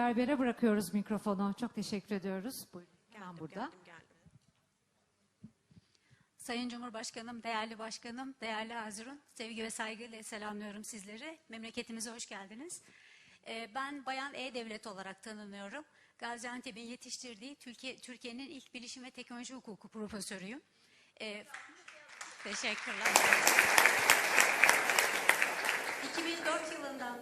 Berber'e bırakıyoruz mikrofonu. Çok teşekkür ediyoruz. Buyurun. Geldim, burada. geldim, geldim. Sayın Cumhurbaşkanım, değerli başkanım, değerli Hazirun, sevgi ve saygıyla selamlıyorum sizleri. Memleketimize hoş geldiniz. Ee, Ben Bayan E-Devlet olarak tanınıyorum. Gaziantep'in yetiştirdiği Türkiye Türkiye'nin ilk bilişim ve teknoloji hukuku profesörüyüm. Ee, teşekkürler. 2004 yılından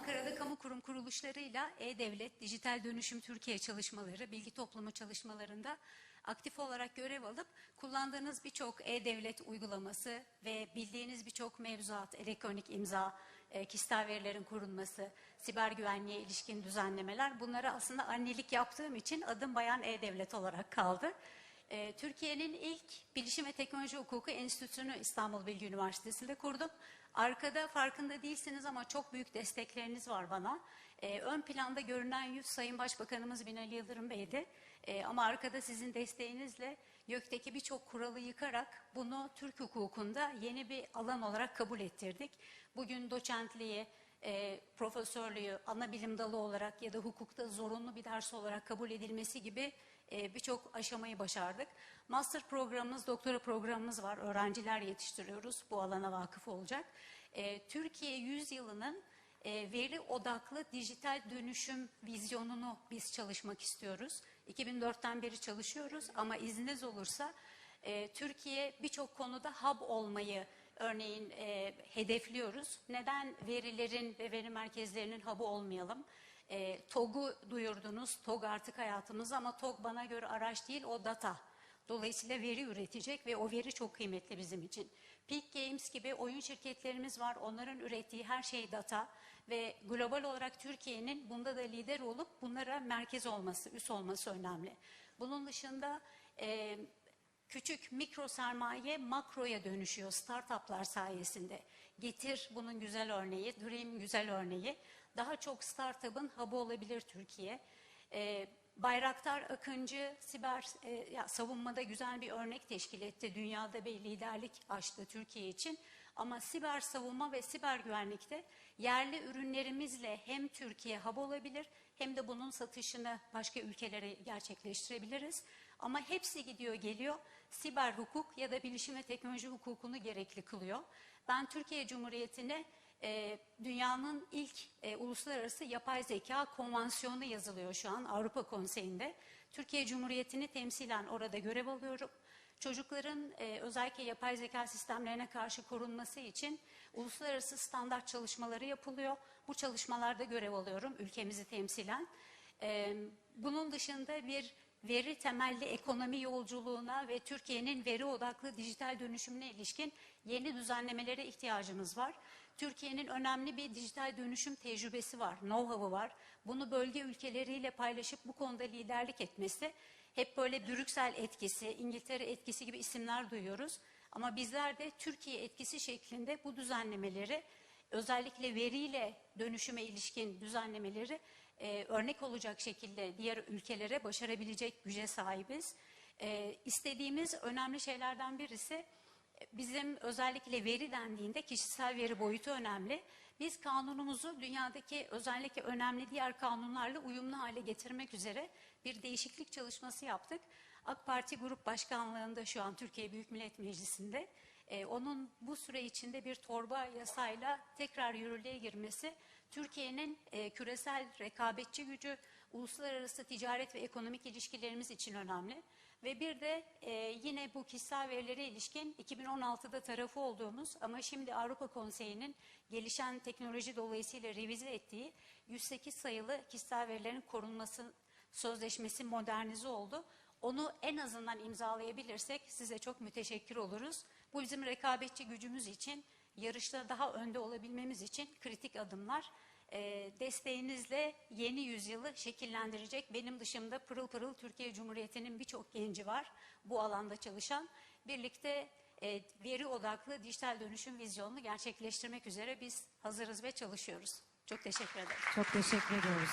Ankara'da kamu kurum kuruluşlarıyla E-Devlet, Dijital Dönüşüm Türkiye çalışmaları, bilgi toplumu çalışmalarında aktif olarak görev alıp kullandığınız birçok E-Devlet uygulaması ve bildiğiniz birçok mevzuat, elektronik imza, e, kişisel verilerin korunması, siber güvenliğe ilişkin düzenlemeler bunları aslında annelik yaptığım için adım Bayan E-Devlet olarak kaldı. Ee, Türkiye'nin ilk Bilişim ve Teknoloji Hukuku Enstitüsü'nü İstanbul Bilgi Üniversitesi'nde kurdum. Arkada farkında değilsiniz ama çok büyük destekleriniz var bana. Ee, ön planda görünen yüz Sayın Başbakanımız Binali Yıldırım Bey'di. Ee, ama arkada sizin desteğinizle gökteki birçok kuralı yıkarak bunu Türk hukukunda yeni bir alan olarak kabul ettirdik. Bugün doçentliği, e, profesörlüğü ana bilim dalı olarak ya da hukukta zorunlu bir ders olarak kabul edilmesi gibi e, birçok aşamayı başardık. Master programımız, doktora programımız var. Öğrenciler yetiştiriyoruz. Bu alana vakıf olacak. E, Türkiye 100 yılının e, veri odaklı dijital dönüşüm vizyonunu biz çalışmak istiyoruz. 2004'ten beri çalışıyoruz ama izniniz olursa e, Türkiye birçok konuda hub olmayı örneğin e, hedefliyoruz. Neden verilerin ve veri merkezlerinin hub'ı olmayalım? E, TOG'u duyurdunuz. TOG artık hayatımızda ama TOG bana göre araç değil o data. Dolayısıyla veri üretecek ve o veri çok kıymetli bizim için. Peak Games gibi oyun şirketlerimiz var. Onların ürettiği her şey data ve global olarak Türkiye'nin bunda da lider olup bunlara merkez olması, üs olması önemli. Bunun dışında e, küçük mikro sermaye makroya dönüşüyor startuplar sayesinde. Getir bunun güzel örneği, Dream güzel örneği. Daha çok startup'ın hub'ı olabilir Türkiye. Ee, Bayraktar Akıncı siber e, ya, savunmada güzel bir örnek teşkil etti. Dünyada bir liderlik açtı Türkiye için. Ama siber savunma ve siber güvenlikte yerli ürünlerimizle hem Türkiye hub olabilir hem de bunun satışını başka ülkelere gerçekleştirebiliriz. Ama hepsi gidiyor geliyor siber hukuk ya da bilişim ve teknoloji hukukunu gerekli kılıyor. Ben Türkiye Cumhuriyeti'ne e, dünyanın ilk e, uluslararası yapay zeka konvansiyonu yazılıyor şu an Avrupa Konseyi'nde. Türkiye Cumhuriyeti'ni temsilen orada görev alıyorum. Çocukların e, özellikle yapay zeka sistemlerine karşı korunması için uluslararası standart çalışmaları yapılıyor. Bu çalışmalarda görev alıyorum ülkemizi temsilen. E, bunun dışında bir veri temelli ekonomi yolculuğuna ve Türkiye'nin veri odaklı dijital dönüşümüne ilişkin yeni düzenlemelere ihtiyacımız var. Türkiye'nin önemli bir dijital dönüşüm tecrübesi var, know-how'ı var. Bunu bölge ülkeleriyle paylaşıp bu konuda liderlik etmesi hep böyle Brüksel etkisi, İngiltere etkisi gibi isimler duyuyoruz. Ama bizler de Türkiye etkisi şeklinde bu düzenlemeleri özellikle veriyle dönüşüme ilişkin düzenlemeleri e, örnek olacak şekilde diğer ülkelere başarabilecek güce sahibiz. E, istediğimiz önemli şeylerden birisi e, bizim özellikle veri dendiğinde kişisel veri boyutu önemli. Biz kanunumuzu dünyadaki özellikle önemli diğer kanunlarla uyumlu hale getirmek üzere bir değişiklik çalışması yaptık. AK Parti Grup Başkanlığı'nda şu an Türkiye Büyük Millet Meclisi'nde e, onun bu süre içinde bir torba yasayla tekrar yürürlüğe girmesi Türkiye'nin e, küresel rekabetçi gücü, uluslararası ticaret ve ekonomik ilişkilerimiz için önemli. Ve bir de e, yine bu kişisel verilere ilişkin 2016'da tarafı olduğumuz ama şimdi Avrupa Konseyi'nin gelişen teknoloji dolayısıyla revize ettiği 108 sayılı kişisel verilerin korunması sözleşmesi modernize oldu. Onu en azından imzalayabilirsek size çok müteşekkir oluruz. Bu bizim rekabetçi gücümüz için, yarışta daha önde olabilmemiz için kritik adımlar. Ee, desteğinizle yeni yüzyılı şekillendirecek benim dışımda pırıl pırıl Türkiye Cumhuriyeti'nin birçok genci var bu alanda çalışan. Birlikte e, veri odaklı dijital dönüşüm vizyonunu gerçekleştirmek üzere biz hazırız ve çalışıyoruz. Çok teşekkür ederim. Çok teşekkür ediyoruz.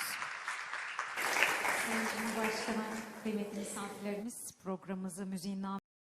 Sayın Cumhurbaşkanı, kıymetli misafirlerimiz programımızı müziğin